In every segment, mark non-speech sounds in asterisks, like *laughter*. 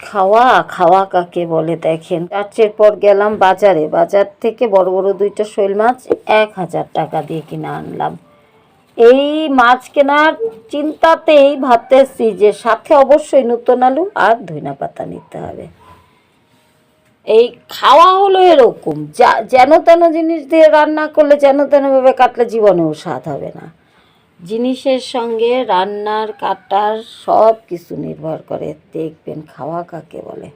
খাওয়া খাওয়া কাকে বলে দেখেন। চার্চের পর গেলাম বাজারে। বাজার থেকে বড় বড় দুইটা শৈল মাছ এক হাজার টাকা দিয়ে কিনে আনলাম। এই মাছ কেনার চিন্তাতেই ভাবতেছি যে সাথে অবশ্যই নতুন আলু আর ধইনা পাতা নিতে হবে। এই খাওয়া হলো এরকম। যা, যেন তেন জিনিস দিয়ে রান্না করলে যেন তেনভাবে কাটলে জীবনেও স্বাদ হবে না। জিনিসের সঙ্গে রান্নার, কাটার সব কিছু নির্ভর করে। দেখবেন খাওয়া কাকে বলে।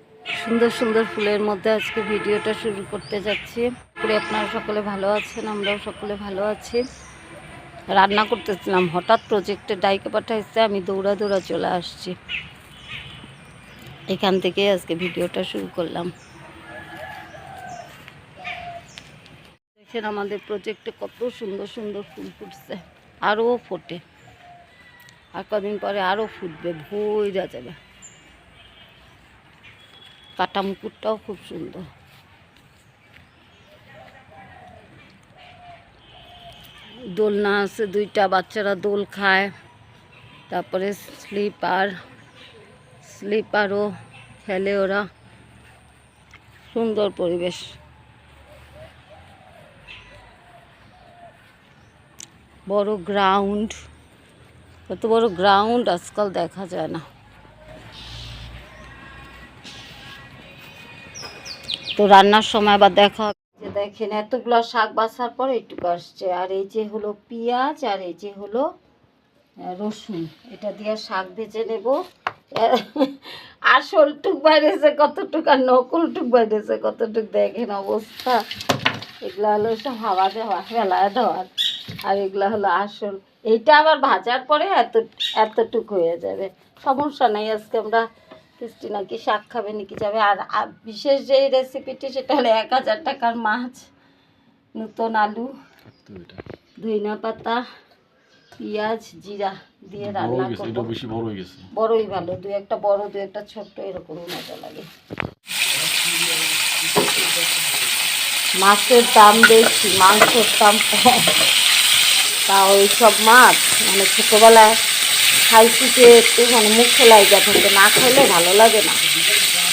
সুন্দর সুন্দর ফুলের মধ্যে আজকে ভিডিওটা শুরু করতে যাচ্ছি। পুরো আপনারা সকলে ভালো আছেন, আমরাও সকলে ভালো আছি। রান্না করতেছিলাম, হঠাৎ প্রজেক্টে ডাইকে পাঠাইছে, আমি দৌড়া দৌড়া চলে আসছি। এখান থেকে আজকে ভিডিওটা শুরু করলাম। দেখেন আমাদের প্রজেক্টে কত সুন্দর সুন্দর ফুল ফুটছে। আরও ফোটে। আর কদিন পরে আরও ফুটবে ভইরা যাবে। কাটা মুকুরটাও খুব সুন্দর। দোলনা আছে, দুইটা বাচ্চারা দোল খায়। তারপরে স্লিপার, স্লিপারও খেলে ওরা। সুন্দর পরিবেশ। বড় গ্রাউন্ড কত বড় গ্রাউন্ড আজকাল দেখা যায় না। তো রান্নার সময় আবার দেখা যে দেখেন, এতগুলো শাক বাছার পরে একটু আসছে। আর এই যে হলো পেঁয়াজ, আর এই যে হলো রসুন। এটা দিয়ে শাক ভেজে নেব। *laughs* আসল টুক বাইরেছে, কতটুক আর নকল টুক বাইরেছে, কতটুক দেখেন অবস্থা। এগুলো হলো সব হাওয়া দেওয়া ফেলায় দেওয়ার আর এগুলো হলো আসল। এইটা আবার ভাজার পরে এত এতটুক হয়ে যাবে। সমস্যা নাই আজকে আমরা কিস্তি নাকি শাক খাবে নাকি যাবে। আর বিশেষ যে রেসিপিটি সেটা হলো এক হাজার টাকার মাছ নতুন আলু ধইনা পাতা পেঁয়াজ জিরা দিয়ে রান্না করব। বড়ই ভালো দুই একটা বড় দুই একটা ছোট্ট এরকমই মজা লাগে। মাছের দাম বেশি মাংসের দাম কম। তা ওই সব মাছ মানে ছোটোবেলায় খাইছি যে একটু মানে মুখ ফেলাই থাকে না খেলে ভালো লাগে না।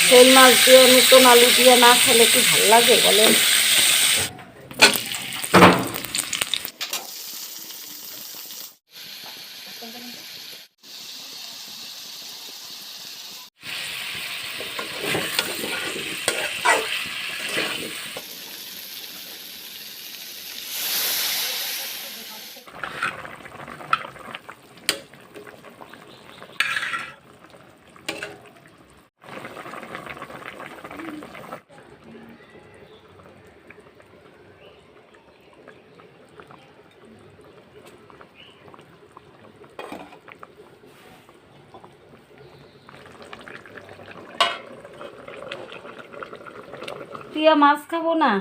সেই মাছ দিয়ে নতুন আলু দিয়ে না খেলে কি ভালো লাগে বলেন? টিয়া মাছ খাব না।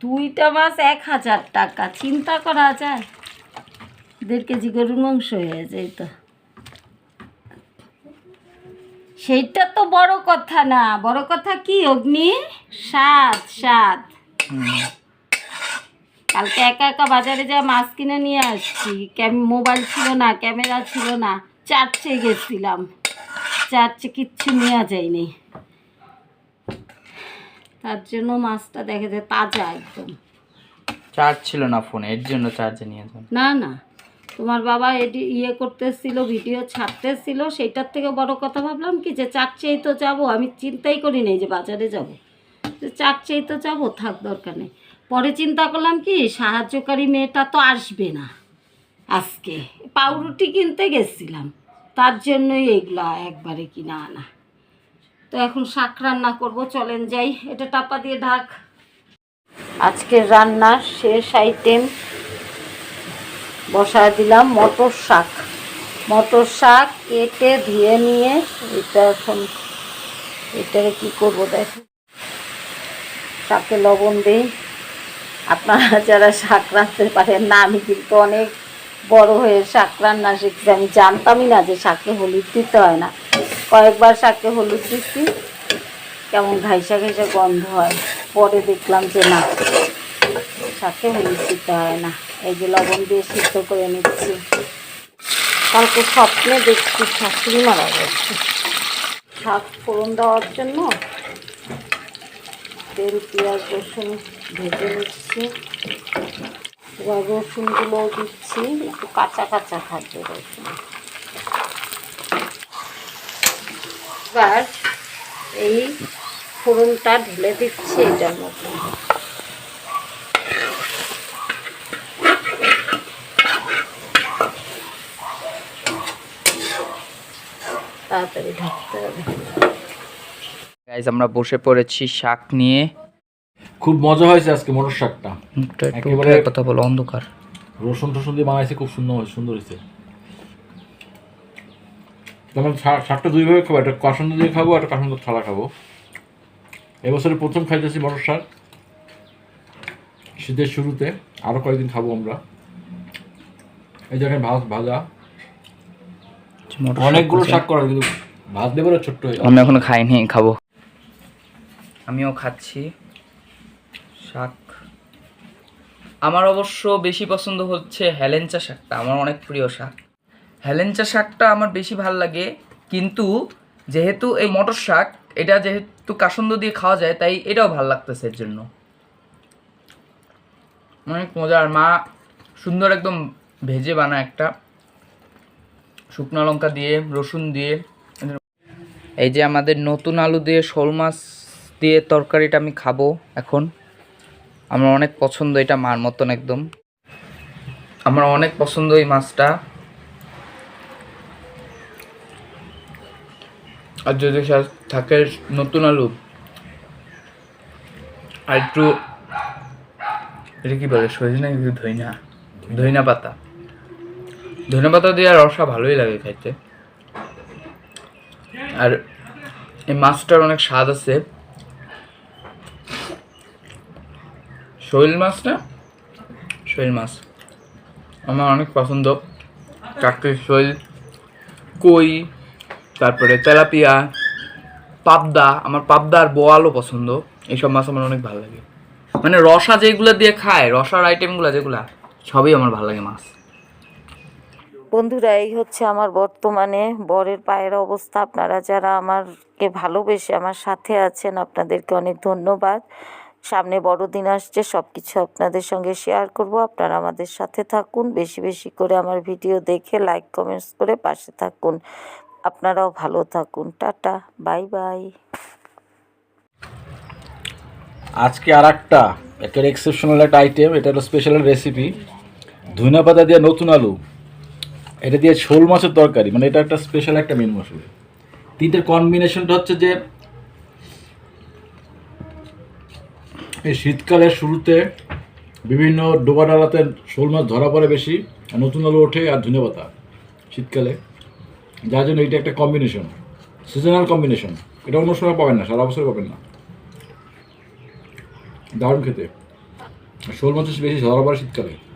দুইটা মাছ এক হাজার টাকা, চিন্তা করা যায়। দেড় কেজি গরুর মাংস হয়ে যায় তো। সেইটা তো বড় কথা না। বড় কথা কি, অগ্নি? স্বাদ স্বাদ। কালকে একা একা বাজারে যা মাছ কিনে নিয়ে আসছি। মোবাইল ছিল না, ক্যামেরা ছিল না। চার্চে গেছিলাম। চার্চে কিচ্ছু নেওয়া যায়নি। তার জন্য মাছটা দেখা যায় তাজা একদম। চার্জ ছিল না ফোনে এর জন্য চার্জে নিয়ে যান। না না। তোমার বাবা এডি ইয়ে করতেছিল ভিডিও ছাড়তেছিল সেইটার থেকে বড় কথা ভাবলাম কি যে চারচেই তো যাব। আমি চিন্তাই করি নাই যে বাজারে যাব। চারচেই তো যাব থাক দরকার নেই। পরে চিন্তা করলাম কি সাহায্যকারী মেয়েটা তো আসবে না আজকে। পাউরুটি কিনতে গেছিলাম। তার জন্যই এগুলা একবারে কিনা আনা। তো এখন শাক রান্না করব, চলেন যাই। এটা টাপা দিয়ে ঢাক। আজকের রান্নার শেষ আইটেম বসায় দিলাম, মটর শাক। মটর শাক কেটে ধুয়ে নিয়ে এটা এখন এটাকে কি করব দেখো। শাকে লবণ দিই। আপনারা যারা শাক রাঁধতে পারেন না, আমি কিন্তু অনেক বড় হয়ে শাক রান্না শিখছি আমি জানতামই না যে শাকে হলুদ দিতে হয় না। কয়েকবার শাকে হলুদ দিচ্ছি। কেমন ঘাইসা ঘাইসা গন্ধ হয়। পরে দেখলাম যে না, শাকে হলুদ দিতে হয় না। এই যে লবণ দিয়ে সিদ্ধ করে নিচ্ছি। কালকে স্বপ্নে দেখছি শাশুড়ি মারা গেছে। শাক ফোড়ন দেওয়ার জন্য তেল, পেঁয়াজ, রসুন ভেজে নিচ্ছি। এবার রসুনগুলো দিচ্ছি, একটু কাঁচা কাঁচা থাকবে রসুন। এবার এই ফোড়নটা ঢেলে দিচ্ছি এটার মধ্যে তাড়াতাড়ি ঢাকতে হবে। গাইজ আমরা বসে পড়েছি শাক নিয়ে। খুব মজা হয়েছে আজকে মটর শাকটা। একেবারে- কথা বলো অন্ধকার। রসুন টসুন দিয়ে বানাইছে খুব সুন্দর সুন্দর হয়েছে। শা- শাকটা দুইভাবে খাব একটা কাসন্দ দিয়ে খাব একটা কাসন্দ ছাড়া খাব। এবছরে প্রথম খাইতেছি মটর শাক। শীতের শুরুতে আরও কয়েকদিন খাব আমরা। এই দেখেন ভাত ভাজা। অনেকগুলো শাক করা কিন্তু ভাত দেবো না ছোট্ট হয়ে আমি এখনও খাইনি খাব। আমিও খাচ্ছি শাক। আমার অবশ্য বেশি পছন্দ হচ্ছে হেলেঞ্চা শাকটা আমার অনেক প্রিয় শাক। হেলেঞ্চা শাকটা আমার বেশি ভালো লাগে। কিন্তু যেহেতু এই মটর শাক, এটা যেহেতু কাসন্দ দিয়ে খাওয়া যায়, তাই এটাও ভালো লাগতেছে এর জন্য। অনেক মজার মা সুন্দর একদম ভেজে বানা একটা। শুকনো লঙ্কা দিয়ে, রসুন দিয়ে। এই যে আমাদের নতুন আলু দিয়ে শোল মাছ দিয়ে তরকারিটা আমি খাব এখন। আমার অনেক পছন্দ এটা মার মতন একদম। আমার অনেক পছন্দ এই মাছটা। আর যদি থাকে নতুন আলু, আর একটু এটা কি বলে সজনা কি ধইনা ধইনা পাতা। ধইনা পাতা দিয়ে রসা ভালোই লাগে খাইতে। আর এই মাছটার অনেক স্বাদ আছে। শৈল মাছ না? শৈল মাছ। আমার অনেক পছন্দ। চাকরি শৈল, কই। তারপরে তেলাপিয়া, পাবদা, আমার পাবদা আর বোয়ালও পছন্দ। এইসব মাছ আমার অনেক ভালো লাগে। মানে রসা যেগুলো দিয়ে খায়, রসার আইটেমগুলো যেগুলো, সবই আমার ভালো লাগে মাছ। বন্ধুরা, এই হচ্ছে আমার বর্তমানে বরের পায়ের অবস্থা। আপনারা যারা আমারকে ভালোবেসে, আমার সাথে আছেন, আপনাদেরকে অনেক ধন্যবাদ। সামনে বড়দিন আসছে সব কিছু আপনাদের সঙ্গে শেয়ার করব। আপনারা আমাদের সাথে থাকুন, বেশি বেশি করে আমার ভিডিও দেখে লাইক কমেন্টস করে পাশে থাকুন। আপনারাও ভালো থাকুন। Tata, bye bye. আজকে আর একটা একটা এক্সেপশনাল একটা আইটেম এটা হলো স্পেশাল রেসিপি ধুনা পাতা দিয়ে নতুন আলু। এটা দিয়ে শোল মাছের তরকারি মানে এটা একটা স্পেশাল একটা মেনু আসলে তিনটের কম্বিনেশনটা হচ্ছে যে, এই শীতকালের শুরুতে বিভিন্ন ডোবা ডালাতে শোল মাছ ধরা পড়ে বেশি নতুন আলু ওঠে আর ধনে পাতা শীতকালে। যার জন্য এটা একটা কম্বিনেশন সিজনাল কম্বিনেশন এটা অন্য সময় পাবেন না, সারা বছর পাবেন না। দারুণ খেতে। শোল মাছ বেশি ধরা পড়ে শীতকালে।